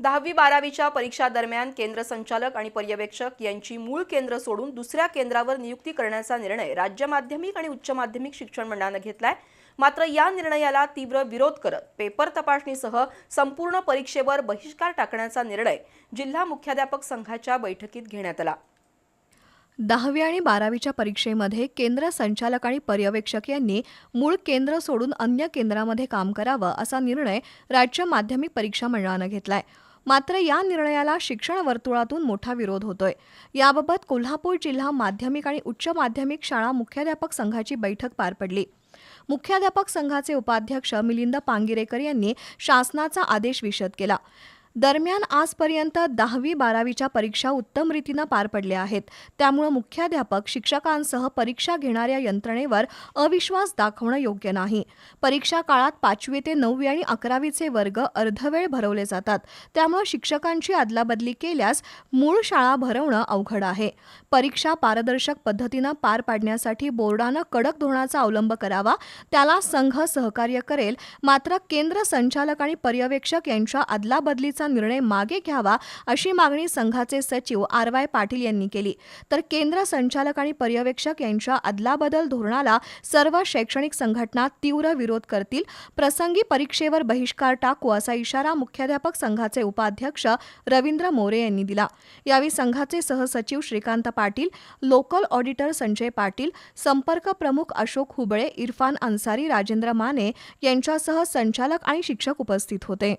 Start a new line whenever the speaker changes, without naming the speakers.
दहावी बारावीच्या परीक्षा दरम्यान केंद्र संचालक आणि पर्यवेक्षक यांची मूळ केंद्र सोडून दुसऱ्या केंद्रावर नियुक्ती करण्याचा निर्णय राज्य माध्यमिक आणि उच्च माध्यमिक शिक्षण मंडळानं घेतलाय. मात्र या निर्णयाला तीव्र विरोध करत पेपर तपासणीसह संपूर्ण परीक्षेवर बहिष्कार टाकण्याचा निर्णय जिल्हा मुख्याध्यापक संघाच्या बैठकीत घेण्यात आला.
दहावी आणि बारावीच्या परीक्षेमध्ये केंद्र संचालक आणि पर्यवेक्षक यांनी मूळ केंद्र सोडून अन्य केंद्रामध्ये काम करावं असा निर्णय राज्य माध्यमिक परीक्षा मंडळानं घेतलाय. मात्र या निर्णयाला शिक्षण वर्तुळातून मोठा विरोध होतोय. याबाबत कोल्हापूर जिल्हा माध्यमिक आणि उच्च माध्यमिक शाळा मुख्याध्यापक संघाची बैठक पार पडली. मुख्याध्यापक संघाचे उपाध्यक्ष मिलिंद पांगिरेकर यांनी शासनाचा आदेश विशद केला. दरम्यान आजपर्यंत दहावी बारावीच्या परीक्षा उत्तम रीतीनं पार पडल्या आहेत. त्यामुळे मुख्याध्यापक शिक्षकांसह परीक्षा घेणाऱ्या यंत्रणेवर अविश्वास दाखवणं योग्य नाही. परीक्षा काळात पाचवी ते नववी आणि अकरावीचे वर्ग अर्धवेळ भरवले जातात. त्यामुळे शिक्षकांची अदलाबदली केल्यास मूळ शाळा भरवणं अवघड आहे. परीक्षा पारदर्शक पद्धतीनं पार पाडण्यासाठी बोर्डानं कडक धोरणाचा अवलंब करावा त्याला संघ सहकार्य करेल. मात्र केंद्र संचालक आणि पर्यवेक्षक यांच्या अदलाबदलीचा निर्णय मागे घ्यावा अशी मागणी संघाचे सचिव आर वाय पाटील यांनी केली. तर केंद्र संचालक आणि पर्यवेक्षक यांच्या अदलाबदल धोरणाला सर्व शैक्षणिक संघटना तीव्र विरोध करतील. प्रसंगी परीक्षेवर बहिष्कार टाकू असा इशारा मुख्याध्यापक संघाचे उपाध्यक्ष रवींद्र मोरे यांनी दिला. यावेळी संघाचे सहसचिव श्रीकांत पाटील लोकल ऑडिटर संजय पाटील संपर्क प्रमुख अशोक हुबळे इरफान अन्सारी राजेंद्र माने यांच्यासह संचालक आणि शिक्षक उपस्थित होते.